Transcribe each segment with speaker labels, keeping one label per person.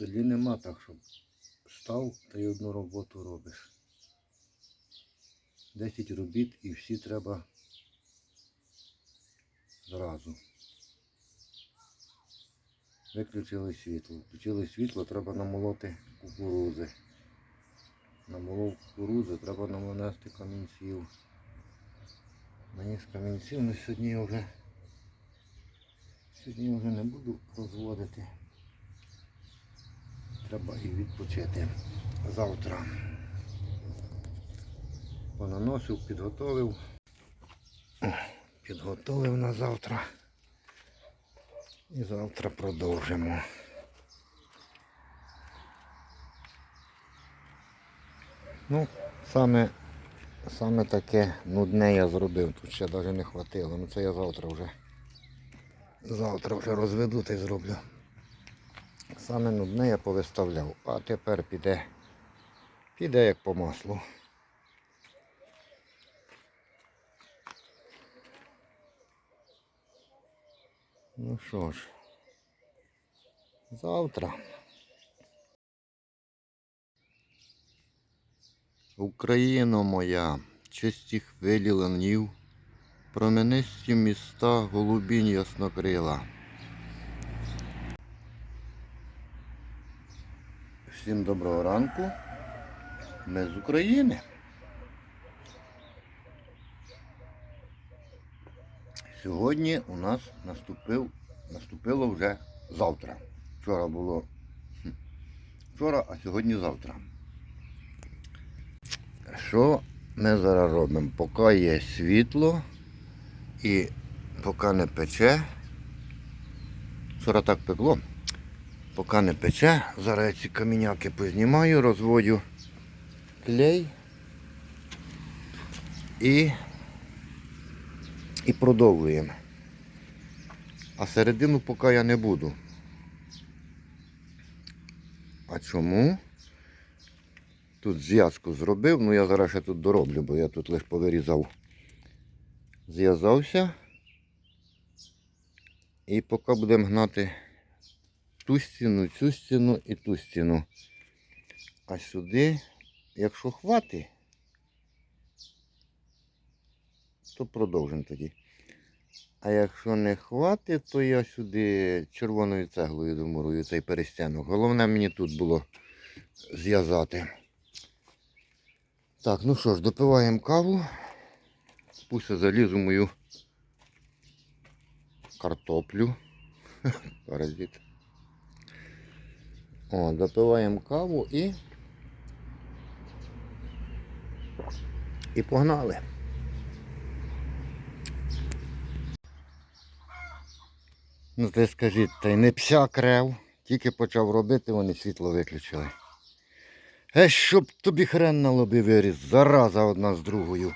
Speaker 1: селі нема так, щоб став та й одну роботу робиш. Десять робіт і всі треба зразу. Виключили світло. Включили світло, треба намолоти кукурузи. Намолов кукурузи, треба намонести камінців. Мені з камінців на сьогодні вже сьогодні вже не буду розводити. Треба і відпочити завтра. Понаносив, підготовив. Підготовив на завтра. І завтра продовжимо. Ну, саме, саме таке нудне я зробив. Тут ще навіть не хватило. Ну це я завтра вже. Завтра вже розведу та й зроблю. Саме нудне я повиставляв, а тепер піде, піде як по маслу. Ну що ж, завтра. Україно моя, чисті хвилі ланів, променисті міста голубінь яснокрила. Всім доброго ранку. Ми з України. Сьогодні у нас наступив, наступило вже завтра. Вчора було вчора, а сьогодні завтра. Що ми зараз робимо? Поки є світло і поки не пече. Вчора так пекло. Поки не пече, зараз я ці каміняки познімаю, розводю клей і, і продовжуємо. А середину поки я не буду. А чому? Тут зв'язку зробив, ну я зараз ще тут дороблю, бо я тут лише повирізав. Зв'язався. І поки будемо гнати ту стіну, цю стіну і ту стіну. А сюди, якщо хватить, то продовжимо тоді. А якщо не хватить, то я сюди червоною цеглою домурую цей перестянок. Головне мені тут було зв'язати. Так, ну що ж, допиваємо каву. Пусть я залізу мою картоплю. Паразит. О, допиваємо каву і. І погнали. Ну ти скажіть, та й не пся крев. Тільки почав робити, вони світло виключили. Е, щоб тобі хрен на лобі виріс, зараза одна з другою.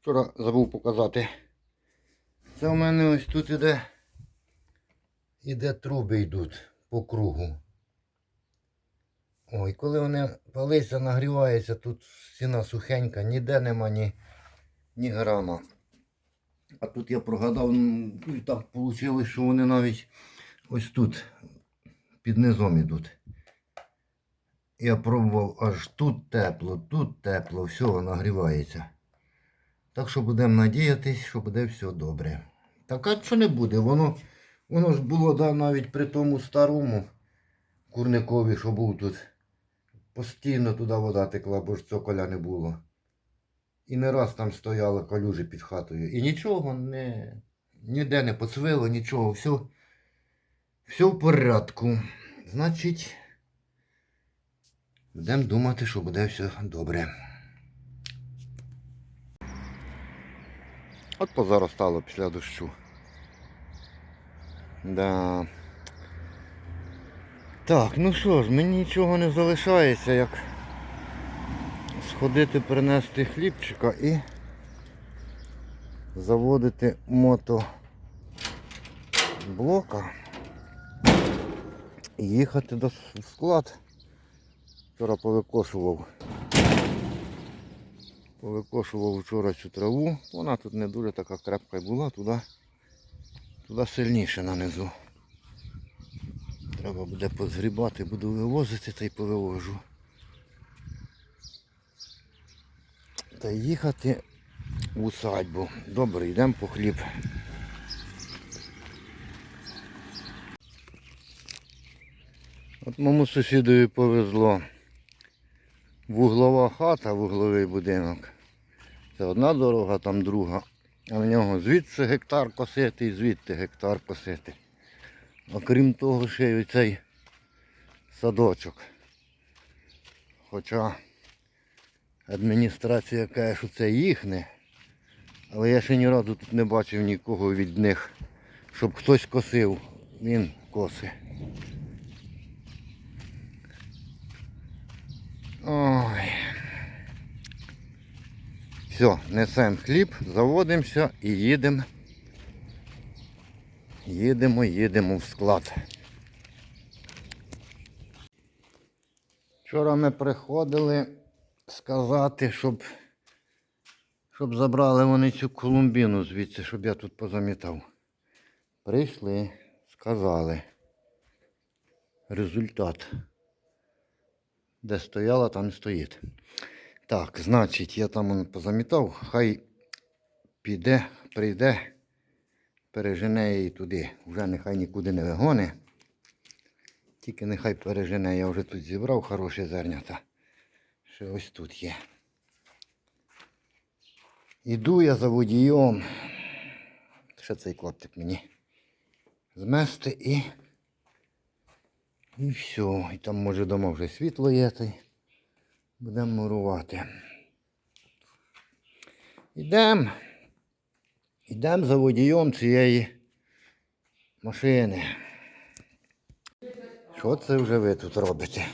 Speaker 1: Вчора забув показати. Це у мене ось тут іде, іде труби йдуть по кругу. Ой, коли вони палися, нагріваються, тут стіна сухенька, ніде нема ні, ні грама. А тут я прогадав, м, і так вийшло, що вони навіть ось тут під низом ідуть. Я пробував аж тут тепло, тут тепло, все нагрівається. Так що будемо надіятись, що буде все добре. Так а що не буде? Воно, воно ж було да, навіть при тому старому курникові, що був тут. Постійно туди вода текла, бо ж цоколя не було. І не раз там стояли калюжі під хатою. І нічого не, ніде не поцвило, нічого, все, все в порядку. Значить, будемо думати, що буде все добре. От позаростало після дощу. Да. Так, ну що ж, мені нічого не залишається, як сходити принести хлібчика і заводити мотоблока і їхати до склад. Вчора повикошував. Повикошував вчора цю траву. Вона тут не дуже така крепка була, туди, туди сильніше нанизу. Треба буде позгрібати, буду вивозити та й повивожу. Та їхати в усадьбу. Добре, йдемо по хліб. От моєму сусідові повезло. Вуглова хата, вугловий будинок. Це одна дорога, там друга. А в нього звідси гектар косити і звідти гектар косити. Окрім того, ще й оцей садочок. Хоча адміністрація каже, що це їхне, але я ще ні разу тут не бачив нікого від них, щоб хтось косив. Він коси. Ой. Все, несемо хліб, заводимося і їдемо. Їдемо, їдемо в склад. Вчора ми приходили сказати, щоб, щоб забрали вони цю колумбіну звідси, щоб я тут позамітав. Прийшли, сказали. Результат. Де стояла, там стоїть. Так, значить, я там позамітав, хай піде, прийде, пережене її туди. Вже нехай нікуди не вигоне. Тільки нехай пережене, я вже тут зібрав хороші зернята. Ще ось тут є. Іду я за водієм. Ще цей клаптик мені змести і. І все. І там може дома вже світло є. Будемо мурувати. Ідемо. Ідемо за водієм цієї машини. Що це вже ви тут робите?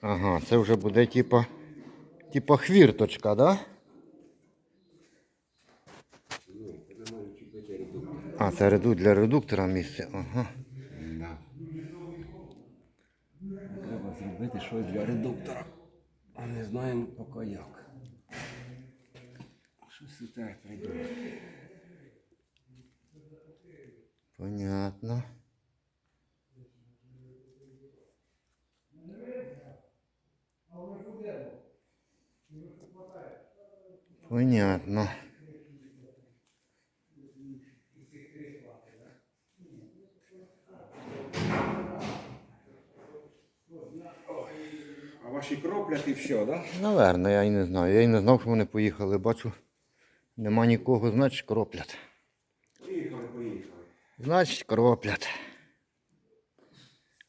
Speaker 1: Ага, це вже буде типа, типа хвірточка, да? А, це редук для редуктора місце. Ага.
Speaker 2: Треба зробити щось для редуктора. А не знаємо поки як. Щось і так придумати.
Speaker 1: Понятно. Понятно.
Speaker 2: А ваші кроплять і все, да?
Speaker 1: Наверно, я і не знаю. Я і не знав, що вони поїхали. Бачу, нема нікого, значить кроплять.
Speaker 2: Поїхали, поїхали.
Speaker 1: Значить кроплять.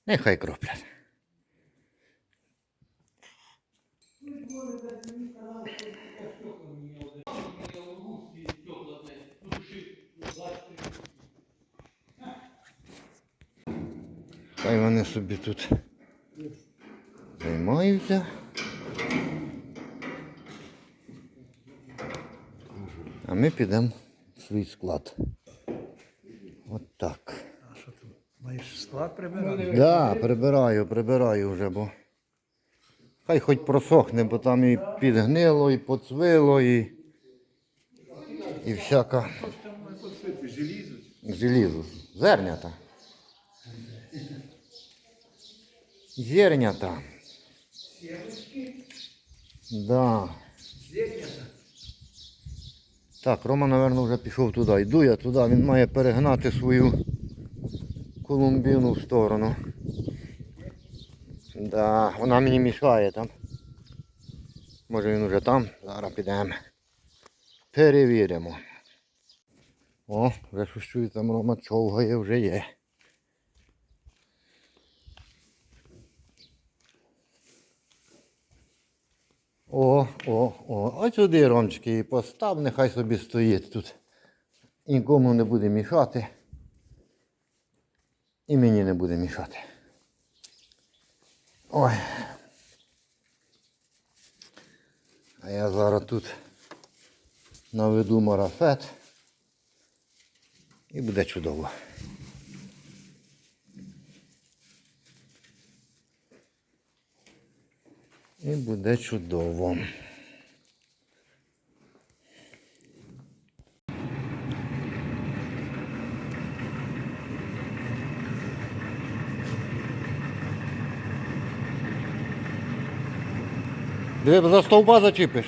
Speaker 1: Нехай кроплять. Хай вони собі тут займаються. А ми підемо в свій склад. От так.
Speaker 3: А що ти маєш склад прибирати?
Speaker 1: Да, прибираю, прибираю вже, бо хай хоч просохне, бо там і підгнило, і поцвило, і, і всяка
Speaker 2: Желізо.
Speaker 1: желізо. Зернята. Зернята. Да. Так, Рома, напевно, вже пішов туди. Йду я туди, він має перегнати свою колумбіну в сторону. Да, вона мені мішає там. Може він уже там, зараз підемо. Перевіримо. О, вже щось чую, там Рома човгає вже є. О, о, о, ось сюди ромчики і постав, нехай собі стоїть тут. Нікому не буде мішати. І мені не буде мішати. Ой. А я зараз тут наведу марафет. І буде чудово. І буде чудово. Диви, за стовба зачіпиш.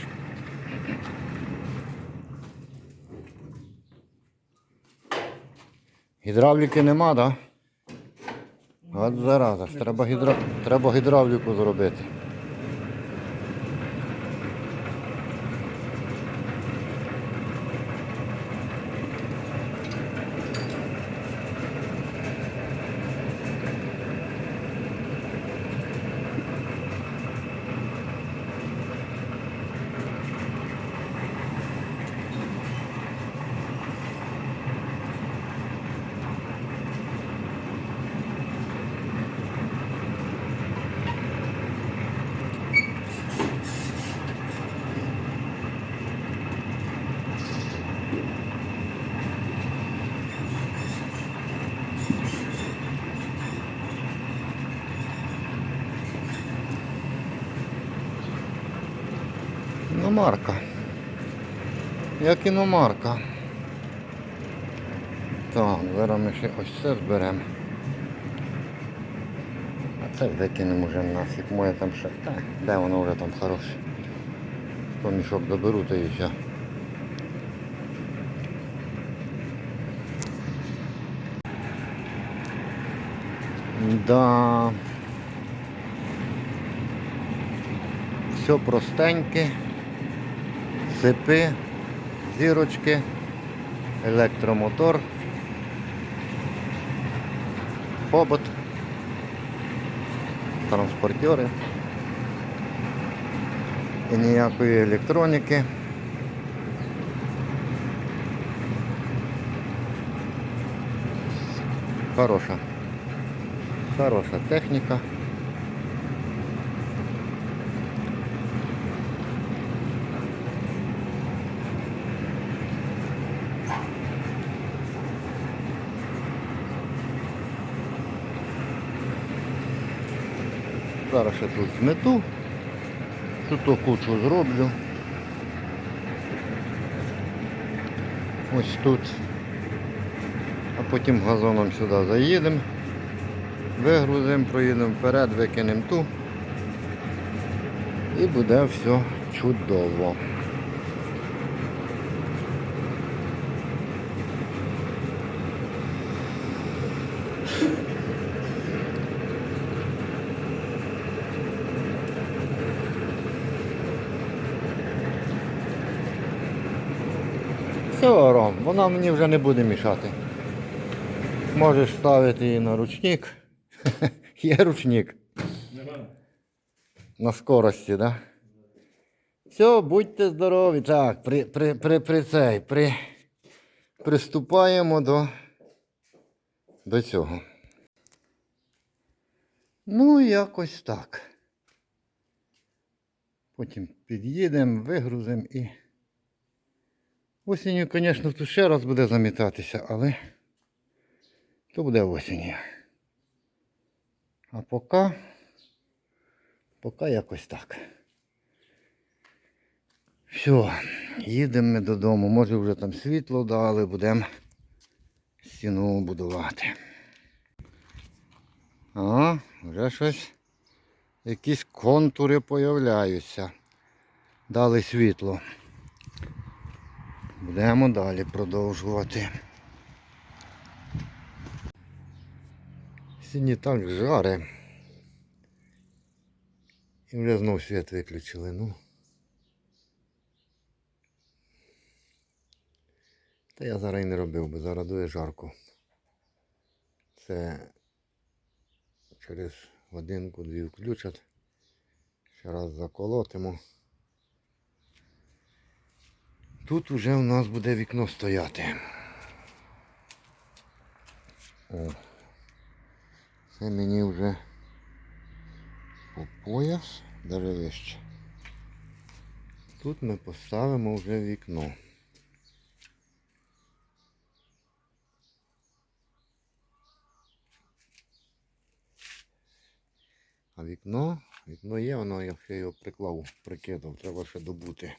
Speaker 1: Гідравліки нема, так? Да? От зараза, ж треба, гідра... треба гідравліку зробити. Іномарка. Як іномарка. Так, зараз ми ще ось це зберемо. А це викинемо вже нафіг. Моє там ще. Так, де воно вже там хороше. Сто мішок доберу, то і все. Да. Все простеньке. Цепи, зірочки, електромотор, побут, транспортери і ніякої електроніки. Хороша. Хороша техніка. Зараз я тут змету, тут кучу зроблю. Ось тут. А потім газоном сюди заїдемо, вигрузимо, проїдемо вперед, викинемо ту. І буде все чудово. Все, Ром, вона мені вже не буде мішати. Можеш ставити її на ручник. Є ручник. На скорості? Да? Все, будьте здорові. Так, при, при, при, при цей, при, приступаємо до, до цього. Ну, якось так. Потім під'їдемо, вигрузимо і. Осінню, звісно, тут ще раз буде замітатися, але то буде осінню. А поки, поки якось так. Все, їдемо ми додому. Може вже там світло дали, будемо стіну будувати. А, вже щось, якісь контури появляються. Дали світло. Будемо далі продовжувати. Сьогодні так жаре. І вже знов світ виключили. Ну. Та я зараз і не робив, бо зараз дує жарко. Це через годинку-дві включать. Ще раз заколотимо. Тут уже у нас буде вікно стояти. О. Це мені вже по пояс, навіть вище. Тут ми поставимо вже вікно. А вікно Вікно є, воно я ще його приклав, прикидав, треба ще добути.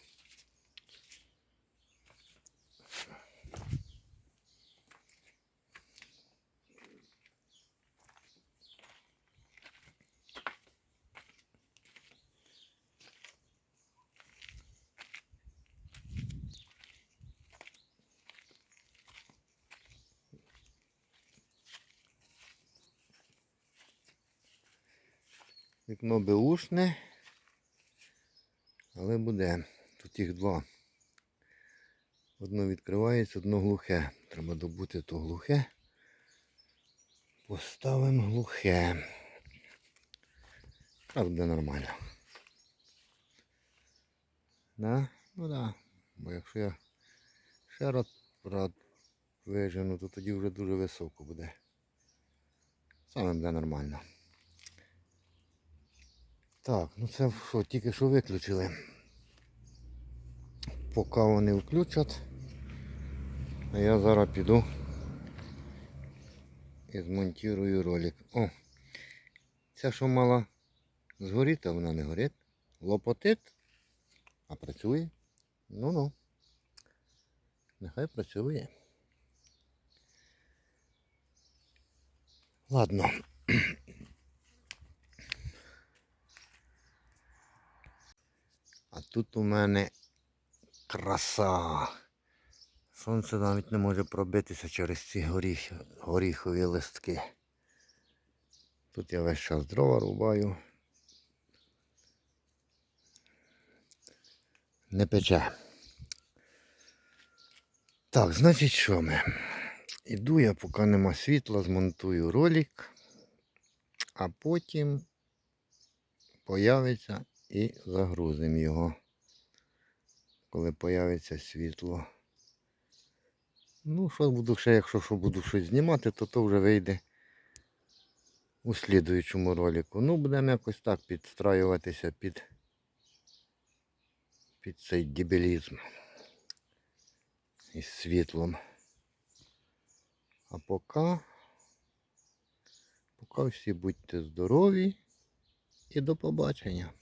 Speaker 1: Вікно беушне, але буде. Тут їх два. Одно відкривається, одно глухе. Треба добути то глухе. Поставимо глухе. Так буде нормально. Да? Ну да. Бо якщо я ще раз вижену, то тоді вже дуже високо буде. Саме буде нормально. Так, ну це що, тільки що виключили. Поки вони включать, а я зараз піду і змонтую ролик. О, ця що мала згоріти, а вона не горить. Лопотить, а працює. Ну-ну. Нехай працює. Ладно. Тут у мене краса. Сонце навіть не може пробитися через ці горіх, горіхові листки. Тут я весь час дрова рубаю. Не пече. Так, значить що ми? Іду я, поки нема світла, змонтую ролик, а потім появиться і загрузимо його, коли появиться світло. Ну, що буду ще, якщо що буду щось знімати, то то вже вийде у слідуючому ролику. Ну, будемо якось так підстраюватися під, під цей дебілізм із світлом. А поки, поки всі будьте здорові і до побачення.